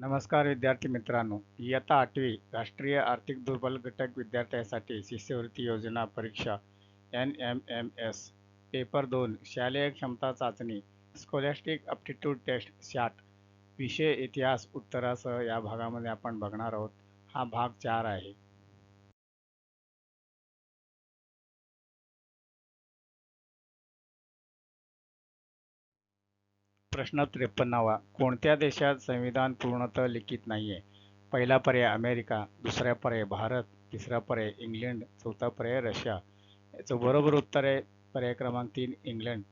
नमस्कार विद्यार्थी मित्रांनो. इयत्ता आठवी राष्ट्रीय आर्थिक दुर्बल घटक विद्यार्थ्यांसाठी शिष्यवृत्ती योजना परीक्षा N M M S. Paper दोन शालेय क्षमता चाचणी स्कॉलॅस्टिक अप्टिट्यूड टेस्ट शाट विषय इतिहास उत्तरासह या भागामध्ये आपण बघणार आहोत. हा भाग चार आहे. प्रश्न त्रेपन्नावा. कोणत्या देशात संविधान पूर्णतः लिखित नाही आहे पहिला पर्याय अमेरिका दुसरा पर्याय भारत तिसरा पर्याय इंग्लंड चौथा पर्याय रशिया. याचं बरोबर उत्तर आहे पर्याय क्रमांक तीन इंग्लंड.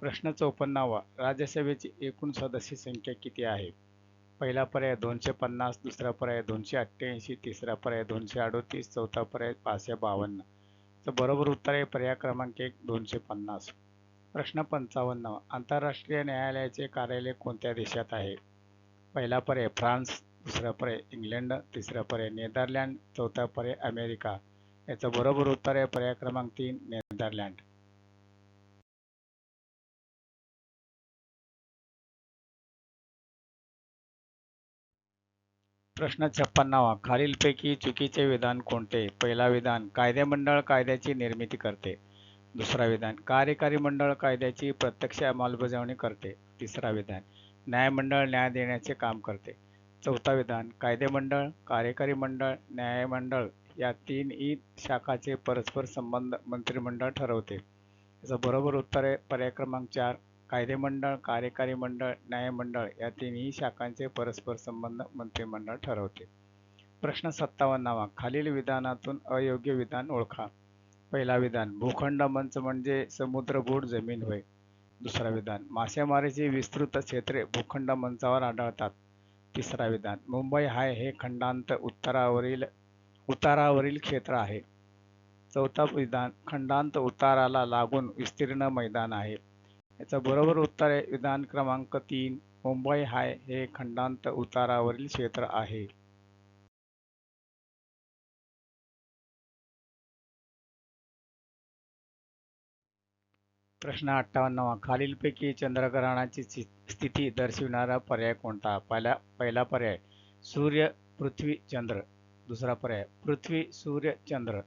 प्रश्न चौपन्नावा. राज्यसभेची एकूण सदस्य संख्या किती आहे? पहिला पर्याय दोनशे पन्नास दुसरा पर्याय दोनशे अठ्ठ्याऐंशी तिसरा पर्याय दोनशे अडोतीस चौथा पर्याय पाचशे बावन्न. तर बरोबर उत्तर आहे पर्याय क्रमांक एक दोनशे पन्नास. प्रश्न पंचावन्न. आंतरराष्ट्रीय न्यायालयाचे कार्यालय कोणत्या देशात आहे? पहिला पर्याय फ्रान्स दुसरा पर्याय इंग्लंड तिसरा पर्याय नेदरलँड चौथा पर्याय अमेरिका. याचं बरोबर उत्तर आहे पर्याय क्रमांक तीन नेदरलँड. प्रश्न छप्पन्नावा. खालीलपैकी चुकीचे विधान कोणते? पहिला विधान कायदेमंडळ कायद्याची निर्मिती करते. दुसरा विधान. कार्यकारी मंडळ कायद्याची प्रत्यक्ष अंमलबजावणी करते. तिसरा विधान. न्यायमंडळ न्याय देण्याचे काम करते. चौथा विधान. कायदेमंडळ कार्यकारी मंडळ न्यायमंडळ या तीनही शाखाचे परस्पर संबंध मंत्रिमंडळ ठरवते. याचं बरोबर उत्तर आहे पर्याय क्रमांक चार. कायदेमंडळ कार्यकारी मंडळ न्यायमंडळ या तीनही शाखांचे परस्पर संबंध मंत्रिमंडळ ठरवते. प्रश्न सत्तावन्नावा. खालील विधानातून अयोग्य विधान ओळखा. पहिला विधान. भूखंड मंच म्हणजे समुद्रभूट जमीन होय. दुसरा विधान. मासेमारीची विस्तृत क्षेत्रे भूखंड मंचावर आढळतात. तिसरा विधान. मुंबई हाय हे खंडांत उत्तरावरील उतारावरील क्षेत्र आहे. चौथा विधान. खंडांत उताराला लागून विस्तीर्ण मैदान आहे. याचं बरोबर उत्तर आहे. विधान क्रमांक तीन. मुंबई हाय हे खंडांत उतारावरील क्षेत्र आहे. प्रश्न अठ्ठावन्नवा. खालीलपैकी चंद्रग्रहणाची स्थिती दर्शविणारा पर्याय कोणता? पहिला पहिला पर्याय सूर्य पृथ्वी चंद्र. दुसरा पर्याय पृथ्वी सूर्य चंद्र.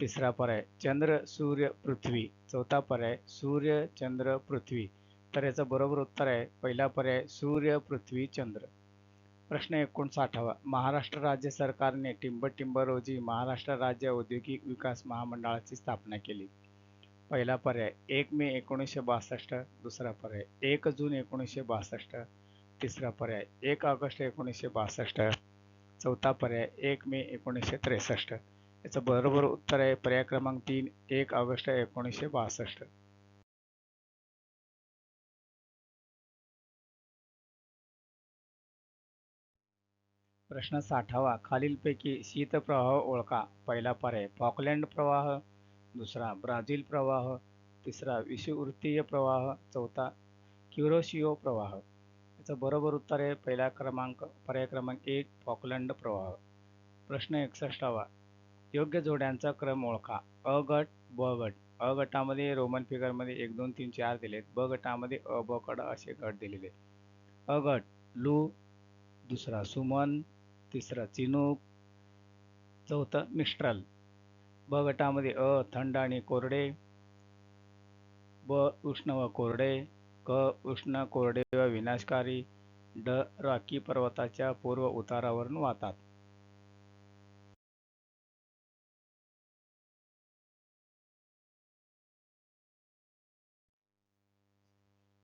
तिसरा पर्याय चंद्र सूर्य पृथ्वी. चौथा पर्याय सूर्य चंद्र पृथ्वी. तर याचं बरोबर उत्तर आहे पहिला पर्याय सूर्य पृथ्वी चंद्र. प्रश्न एकोणसाठावा. महाराष्ट्र राज्य सरकारने टिंबटिंब रोजी महाराष्ट्र राज्य औद्योगिक विकास महामंडळाची स्थापना केली. पहिला पर्याय एक मे एकोणीसशे बासष्ट दुसरा पर्याय एक जून एकोणीसशे बासष्ट तिसरा पर्याय एक ऑगस्ट एकोणीसशे बासष्ट चौथा पर्याय एक मे एकोणीसशे त्रेसष्ट. याचं बरोबर उत्तर आहे पर्याय क्रमांक तीन एक ऑगस्ट एकोणीसशे बासष्ट. प्रश्न साठावा खालीलपैकी शीतप्रवाह ओळखा. पहिला पर्याय फॉकलँड प्रवाह दुसरा ब्राझील प्रवाह तिसरा विषुववृत्तीय प्रवाह चौथा क्युरोशिओ प्रवाह. याचं बरोबर उत्तर आहे पहिला क्रमांक पर्याय क्रमांक एक फॉकलंड प्रवाह. प्रश्न एकसष्टावा. योग्य जोड्यांचा क्रम ओळखा. अ गट ब गट. अ गटामध्ये रोमन फिगरमध्ये एक दोन तीन चार दिलेत. ब गटामध्ये अ ब कड असे गट दिलेले. अ गट लू दुसरा सुमन तिसरा चिनूक चौथं मिस्ट्रल. ब गटामध्ये अ थंड आणि कोरडे. ब उष्ण व कोरडे. क उष्ण कोरडे व विनाशकारी. ड राखी पर्वताच्या पूर्व उतारावरून वाहतात.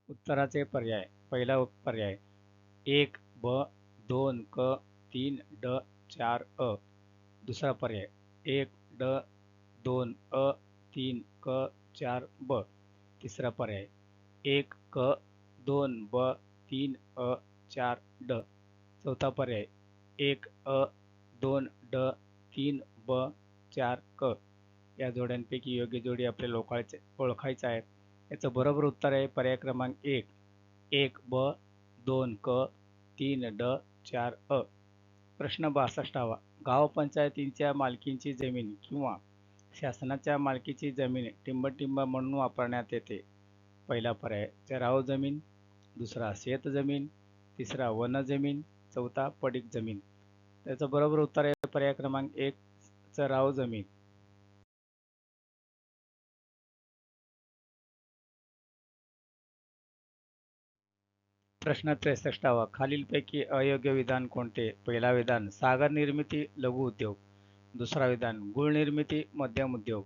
उत्तराचे पर्याय. पहिला पर्याय. एक ब दोन क तीन ड चार अ. दुसरा पर्याय. एक ड दोन अ तीन क चार ब. तिसरा पर्याय. एक क दोन ब तीन अ चार ड. चौथा पर्याय. एक अ दोन ड तीन ब चार क. या जोड्यांपैकी योग्य जोडी आपल्याला ओळखायचे ओळखायचं आहे याचं बरोबर उत्तर आहे पर्याय क्रमांक एक. एक ब दोन क तीन ड चार अ. प्रश्न बासष्टावा. गावपंचायतींच्या मालकीची मालकींची जमीन किंवा शासनाच्या मालकीची जमीन टिंबटिंब म्हणून वापरण्यात येते. पहिला पर्याय चराव जमीन. दुसरा शेत जमीन. तिसरा वन जमीन. चौथा पडीक जमीन. त्याचं बरोबर उत्तर आहे पर्याय क्रमांक एक चराव जमीन. प्रश्न त्रेसष्टावा खालीलपैकी अयोग्य विधान कोणते? पहिला विधान सागर निर्मिती लघु उद्योग. दुसरा विधान गुळ निर्मिती मध्यम उद्योग.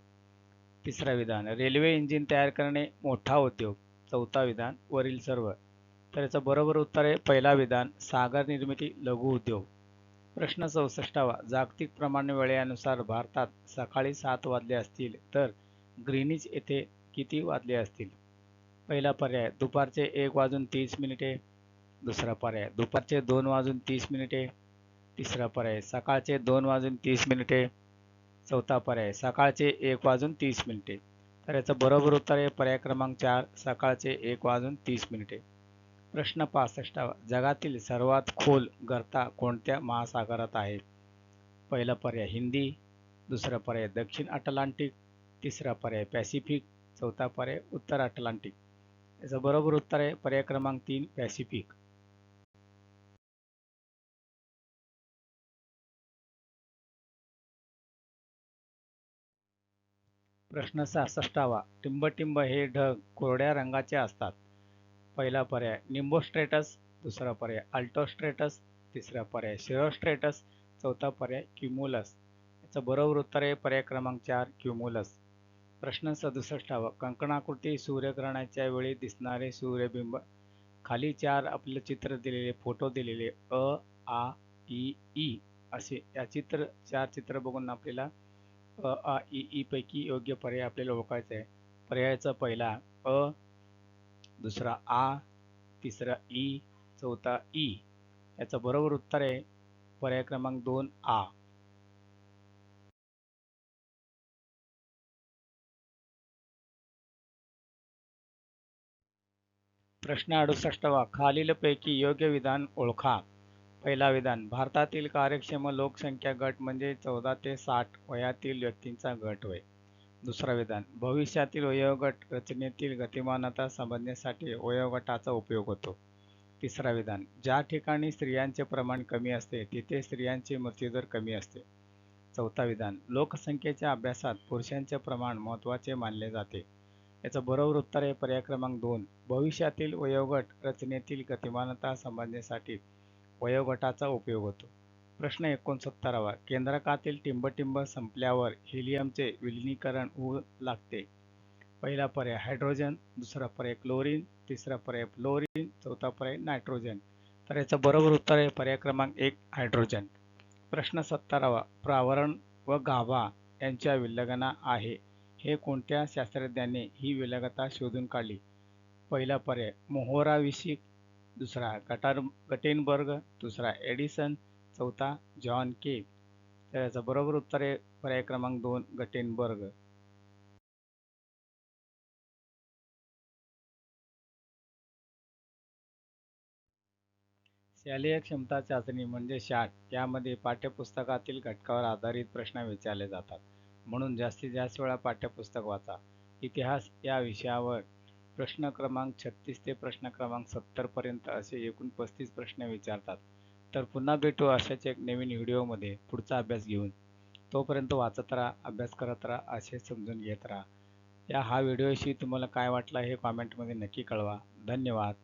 तिसरा विधान रेल्वे इंजिन तयार करणे मोठा उद्योग. चौथा विधान वरील सर्व. तर याचं बरोबर उत्तर आहे पहिला विधान सागर निर्मिती लघु उद्योग. प्रश्न चौसष्टावा जागतिक प्रमाण वेळेनुसार भारतात सकाळी सात वाजले असतील तर ग्रीनिज येथे किती वाजले असतील? पहिला पर्याय दुपारचे एक वाजून तीस मिनिटे. दुसरा पर्याय दुपारचे दोन वाजून तीस मिनिटे. तिसरा पर्याय सकाळचे दोन वाजून तीस मिनिटे. चौथा पर्याय सकाळचे एक वाजून तीस मिनिटे. तर याचं बरोबर उत्तर आहे पर्याय क्रमांक चार सकाळचे एक वाजून तीस मिनिटे. प्रश्न पासष्टावा जगातील सर्वात खोल गर्ता कोणत्या महासागरात आहे? पहिला पर्याय हिंदी दुसरा पर्याय दक्षिण अटलांटिक तिसरा पर्याय पॅसिफिक चौथा पर्याय उत्तर अटलांटिक. याचं बरोबर उत्तर आहे पर्याय क्रमांक तीन पॅसिफिक. प्रश्न सहासष्टावा टिंबटिंब हे ढग कोरड्या रंगाचे असतात. पहिला पर्याय निंबोस्ट्रेटस दुसरा पर्याय अल्टोस्ट्रेटस तिसरा पर्याय शिरोस्ट्रेटस चौथा पर्याय क्युमुलस. याचं बरोबर उत्तर आहे पर्याय क्रमांक चार क्युमुलस. प्रश्न सदुसष्टावा कंकणाकृती सूर्यग्रहणाच्या वेळी दिसणारे सूर्यबिंब. खाली चार आपलं चित्र दिलेले फोटो दिलेले. अ आ ई ई असे. या चित्र चार चित्र बघून आपल्याला अ आ ई ई पैकी योग्य पर्याय आपल्याला ओळखायचा आहे. पर्यायाचा पहिला अ दुसरा आ तिसरा ई चौथा ई. याचं बरोबर उत्तर आहे. पर्याय क्रमांक दोन आ. प्रश्न अडुसष्टवा. खालीलपैकी योग्य विधान ओळखा. पहिला विधान भारतातील कार्यक्षम लोकसंख्या गट म्हणजे चौदा ते साठ वयातील व्यक्तींचा गट होय. दुसरा विधान भविष्यातील वयोगट रचनेतील गतिमानता समजण्यासाठी वयोगटाचा उपयोग होतो. तिसरा विधान ज्या ठिकाणी स्त्रियांचे प्रमाण कमी असते तिथे स्त्रियांचे मृत्यूदर कमी असते. चौथा विधान लोकसंख्येच्या अभ्यासात पुरुषांचे प्रमाण महत्त्वाचे मानले जाते. याचं बरोबर उत्तर आहे पर्याय क्रमांक दोन. भविष्यातील वयोगट रचनेतील गतिमानता संबंधण्यासाठी वयोगटाचा उपयोग होतो. प्रश्न एकोणसत्तरावा. केंद्रकातील टिंबटिंब संपल्यावर हिलियमचे विलिनीकरण होऊ लागते. पहिला पर्याय हायड्रोजन दुसरा पर्याय क्लोरीन तिसरा पर्याय फ्लोरीन चौथा पर्याय नायट्रोजन तर याचं बरोबर उत्तर आहे पर्याय क्रमांक एक हायड्रोजन प्रश्न सत्तरावा. प्रावरण व गाभा यांच्या विल्लगना आहे. हे कोणत्या शास्त्रज्ञाने ही विलगता शोधून काढली? पहिला पर्याय मोहोराविशिक दुसरा गटार गटेनबर्ग दुसरा एडिसन. चौथा जॉन के. तर याचं बरोबर उत्तर आहे पर्याय क्रमांक दोन गटेनबर्ग शालेय क्षमता चाचणी म्हणजे शाट. यामध्ये पाठ्यपुस्तकातील घटकावर आधारित प्रश्न विचारले जातात. म्हणून जास्तीत जास्त वेळा पाठ्यपुस्तक वाचा. इतिहास या विषयावर प्रश्न क्रमांक छत्तीस ते प्रश्न क्रमांक सत्तरपर्यंत असे एकूण पस्तीस प्रश्न विचारतात. तर पुन्हा भेटू अशाच एक नवीन व्हिडिओमध्ये पुढचा अभ्यास घेऊन. तोपर्यंत वाचत राहा अभ्यास करत राहा असे समजून घेत राहा. या हा व्हिडिओशी तुम्हाला काय वाटला हे कॉमेंटमध्ये नक्की कळवा. धन्यवाद.